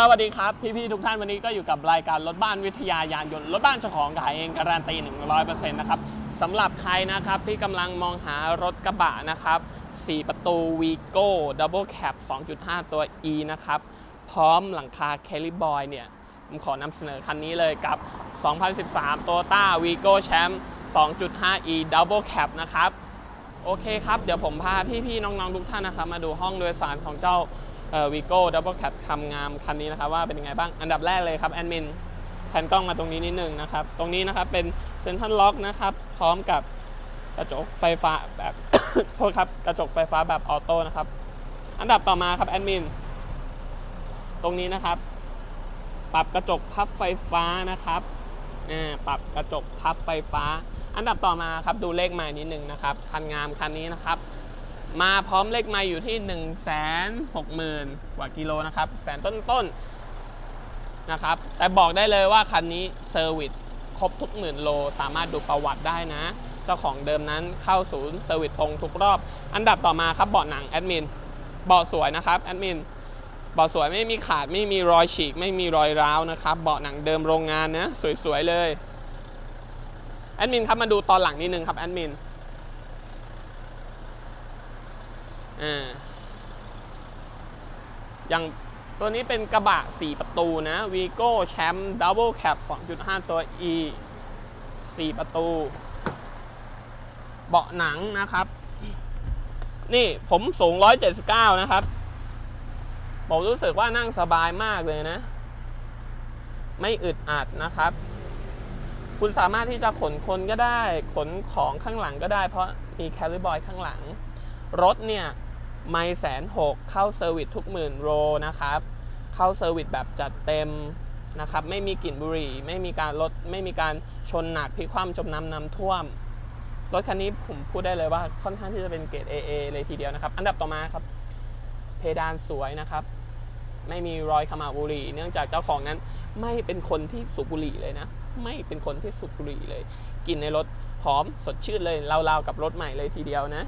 สวัสดีครับ พี่ๆทุกท่านวันนี้ก็อยู่กับรายการรถบ้านวิทยายานยนต์รถบ้านเจ้าของขายเองการันตี 100%นะครับสำหรับใครนะครับที่กำลังมองหารถกระบะนะครับ 4 ประตู Vigo Double Cab 2.5 ตัว E นะครับ พร้อมหลังคา c a l i b o y เนี่ย ผมขอนำเสนอคันนี้เลยกับ 2013 Toyota Vigo Champ 2.5 E Double Cab นะครับ โอเคครับ เดี๋ยวผมพาพี่ๆน้องๆทุกท่านนะครับ มาดูห้องโดยสารของเจ้า วีโก้ดับเบิลแคปทำงามคันนี้นะครับว่าเป็นยังไงบ้างอันดับแรกเลยครับแอดมินแผนกล้องมาตรงนี้นิดนึงนะครับ ตรงนี้นะครับเป็นเซ็นทรัลล็อกนะครับ พร้อมกับกระจกไฟฟ้าแบบโทษครับกระจกไฟฟ้าแบบออโต้นะครับ อันดับต่อมาครับแอดมินตรงนี้นะครับ ปรับกระจกพับไฟฟ้านะครับปรับกระจกพับไฟฟ้า อันดับต่อมาครับดูเลขใหม่นิดนึงนะครับ คันงามคันนี้นะครับ มาพร้อมเลขไม้อยู่ที่ 1 6 0 0 0 0 กว่ากิโลนะครับแสนต้นๆนะครับ แต่บอกได้เลยว่าคันนี้เซอร์วิสครบทุกหมื่นโล สามารถดูประวัติได้นะ เจ้าของเดิมนั้นเข้าศูนย์เซอร์วิสตรงทุกรอบ อันดับต่อมาครับเบาะหนังแอดมินเบาะสวยนะครับแอดมินเบาะสวยไม่มีขาดไม่มีรอยฉีก ไม่มีรอยร้าวนะครับเบาะหนังเดิมโรงงานนะสวยๆเลยแอดมินครับมาดูตอนหลังนิดนึงครับแอดมิน อ่าอย่างตัวนี้เป็นกระบะ 4 ประตูนะ Vigo Champ Double Cab 2.5 ตัว E 4 ประตู เบาะหนังนะครับ นี่ผมสูง 179 นะครับ ผมรู้สึกว่านั่งสบายมากเลยนะ ไม่อึดอัดนะครับ คุณสามารถที่จะขนคนก็ได้ ขนของข้างหลังก็ได้ เพราะมีแคลิบอยข้างหลัง รถเนี่ย ไม่แสนหกเข้าเซอร์วิสทุกหมื่นโลนะครับ เข้าเซอร์วิสแบบจัดเต็มนะครับ ไม่มีกลิ่นบุหรี่ ไม่มีการรถไม่มีการชนหนักพิคว่ำจมน้ำน้ำท่วม รถคันนี้ผมพูดได้เลยว่าค่อนข้างที่จะเป็นเกรด AA เลยทีเดียวนะครับ อันดับต่อมาครับ เพดานสวยนะครับ ไม่มีรอยขมาบุหรี่ เนื่องจากเจ้าของนั้นไม่เป็นคนที่สูบบุหรี่เลยนะ ไม่เป็นคนที่สูบบุหรี่เลย กลิ่นในรถหอมสดชื่นเลยราวๆกับรถใหม่เลยทีเดียวนะ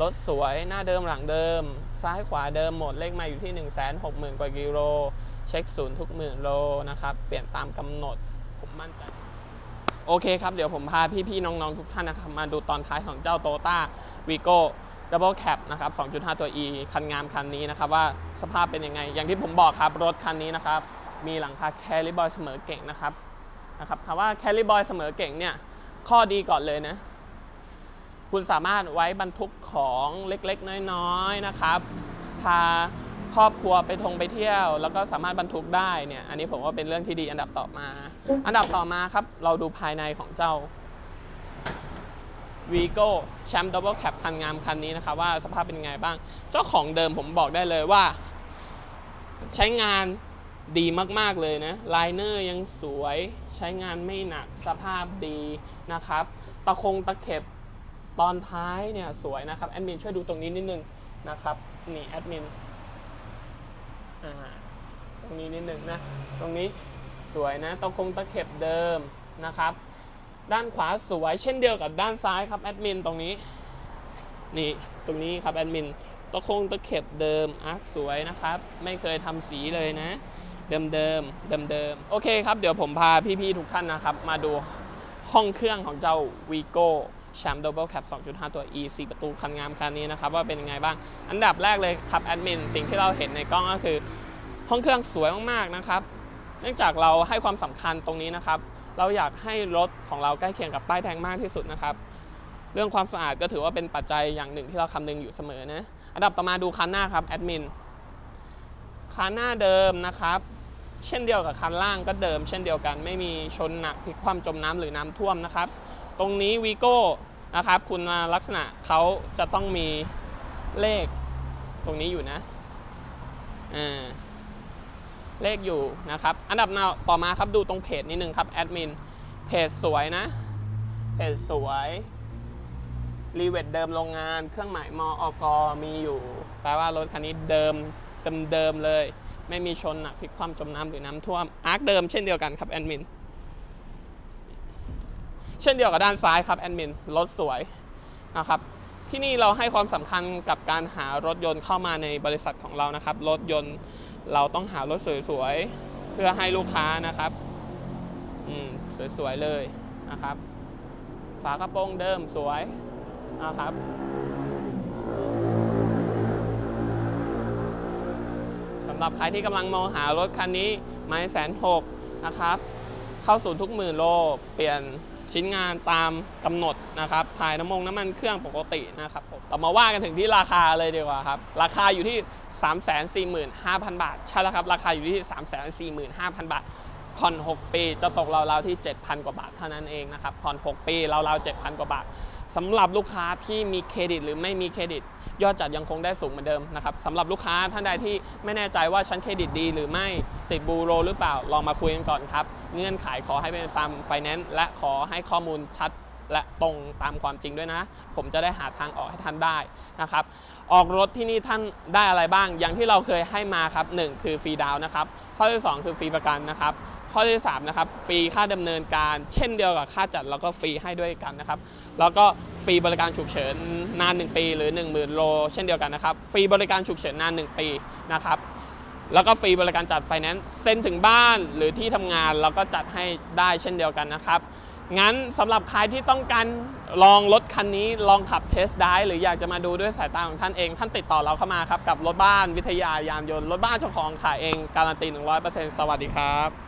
รถสวยหน้าเดิมหลังเดิม ซ้ายขวาเดิมหมดเลขมาอยู่ที่ 1 6 0 0 0 0 กว่ากิโล เช็คศูนย์ทุกหมื่นโลนะครับ เปลี่ยนตามกำหนด ผมมั่นใจ โอเคครับ เดี๋ยวผมพาพี่ๆน้องๆ ทุกท่านนะครับ มาดูตอนท้ายของเจ้า t o ต้า Vigo Double Cab นะครับ 2.5 ตัว E คันงามคันนี้นะครับ ว่าสภาพเป็นยังไง อย่างที่ผมบอกครับ รถคันนี้นะครับ มีหลังคาแคลิบอยเสมอเก่งนะครับนะครับคำว่าแคลิบอยเสมอเก่งเนี่ยข้อดีก่อนเลยนะ คุณสามารถไว้บรรทุกของเล็กๆ น้อยๆนะครับพาครอบครัวไปทงไปเที่ยว แล้วก็สามารถบรรทุกได้เนี่ยอันนี้ผมว่าเป็นเรื่องที่ดีอันดับต่อมา อันดับต่อมาครับ เราดูภายในของเจ้า Vigo Champ Double Cab คันงามคันนี้นะครับว่าสภาพเป็นไงบ้าง เจ้าของเดิมผมบอกได้เลยว่า ใช้งานดีมากๆเลยนะไลเนอร์ยังสวยใช้งานไม่หนักสภาพดีนะครับ ตะคงตะเข็บ ตอนท้ายเนี่ยสวยนะครับแอดมินช่วยดูตรงนี้นิดนึงนะครับนี่แอดมินตรงนี้นิดนึงนะตรงนี้สวยนะตะคงตะเข็บเดิมนะครับ ด้านขวาสวยเช่นเดียวกับด้านซ้ายครับแอดมินตรงนี้นี่ตรงนี้ครับแอดมินตะคงตะเข็บเดิมอาร์คสวยนะครับ ไม่เคยทำสีเลยนะ เดิมเดิมเดิมเดิมโอเคครับเดี๋ยวผมพาพี่ๆทุกท่านนะครับ มาดูห้องเครื่องของเจ้าวีโก Vigo Champ Double Cab 2.5 ตัว E 4ประตูคันงามคันนี้นะครับว่าเป็นยังไงบ้าง อันดับแรกเลยครับแอดมินสิ่งที่เราเห็นในกล้องก็คือ ห้องเครื่องสวยมากๆนะครับ เนื่องจากเราให้ความสำคัญตรงนี้นะครับ เราอยากให้รถของเราใกล้เคียงกับป้ายแดงมากที่สุดนะครับ เรื่องความสะอาดก็ถือว่าเป็นปัจจัยอย่างหนึ่งที่เราคำนึงอยู่เสมอนะอันดับต่อมาดูคันหน้าครับแอดมินคันหน้าเดิมนะครับเช่นเดียวกับคันล่างก็เดิม เช่นเดียวกันไม่มีชนหนักพลิกคว่ำจมน้ำหรือน้ำท่วมนะครับ ตรงนี้วีโก้นะครับคุณลักษณะเขาจะต้องมีเลขตรงนี้อยู่นะเลขอยู่นะครับ อันดับต่อมาครับดูตรงเพจนิดนึงครับแอดมินเพจสวยนะ เพจสวยรีเวทเดิมโรงงาน เครื่องหมายมออกมีอยู่แปลว่ารถคันนี้เดิมเดิมเดิมเลย ไม่มีชนหนักพลิกคว่ำจมน้ำหรือน้ำท่วมอาร์คเดิมเช่นเดียวกันครับแอดมิน เช่นเดียวกับด้านซ้ายครับแอดมินรถสวยนะครับที่นี่เราให้ความสำคัญกับการหารถยนต์เข้ามาในบริษัทของเรานะครับ รถยนต์เราต้องหารถสวยๆ เพื่อให้ลูกค้านะครับอืมสวยๆเลยนะครับ ฝากระโปรงเดิมสวยนะครับ สำหรับใครที่กำลังมองหารถคันนี้ไม้แสนหกนะครับ เข้าสู่ทุกหมื่นโล เปลี่ยน ชิ้นงานตามกำหนดนะครับถ่ายน้ำมงน้ำมันเครื่องปกตินะครับผมเรามาว่ากันถึงที่ราคาเลยดีกว่าครับ ราคาอยู่ที่ 345,000 บาท ใช่แล้วครับ ราคาอยู่ที่ 345,000 บาท ผ่อน 6 ปีจะตกราวๆที่ 7,000 กว่าบาทเท่านั้นเองนะครับ ผ่อน 6 ปีราวๆ7,000 กว่าบาท สำหรับลูกค้าที่มีเครดิต หรือไม่มีเครดิต ยอดจัดยังคงได้สูงเหมือนเดิมนะครับสำหรับลูกค้าท่านใดที่ไม่แน่ใจว่าชั้นเครดิตดี หรือไม่ติดบูโรหรือเปล่าลองมาคุยกันก่อนครับ เงื่อนไขขอให้เป็นตามไฟแนนซ์และขอให้ข้อมูลชัด และตรงตามความจริงด้วยนะ ผมจะได้หาทางออกให้ท่านได้นะครับ ออกรถที่นี่ท่านได้อะไรบ้าง อย่างที่เราเคยให้มาครับหนึ่งคือฟรีดาวน์นะครับ ข้อที่สองคือฟรีประกันนะครับ ข้อที่ 3 นะครับ ฟรีค่าดำเนินการ เช่นเดียวกับค่าจัดแล้วก็ฟรีให้ด้วยกันนะครับ แล้วก็ฟรีบริการฉุกเฉินนาน 1 ปี หรือ 1 0,000 โล เช่นเดียวกันนะครับ ฟรีบริการฉุกเฉินนาน 1 ปีนะครับแล้วก็ฟรีบริการจัดไฟแนนซ์เซ็นถึงบ้านหรือที่ทำงานเราก็จัดให้ได้เช่นเดียวกันนะครับ งั้นสำหรับใครที่ต้องการลองรถคันนี้ลองขับเทสได้ หรืออยากจะมาดูด้วยสายตาของท่านเอง ท่านติดต่อเราเข้ามาครับ กับรถบ้านวิทยายานยนต์ รถบ้านเจ้าของขายเอง การันตี 100%สวัสดีครับ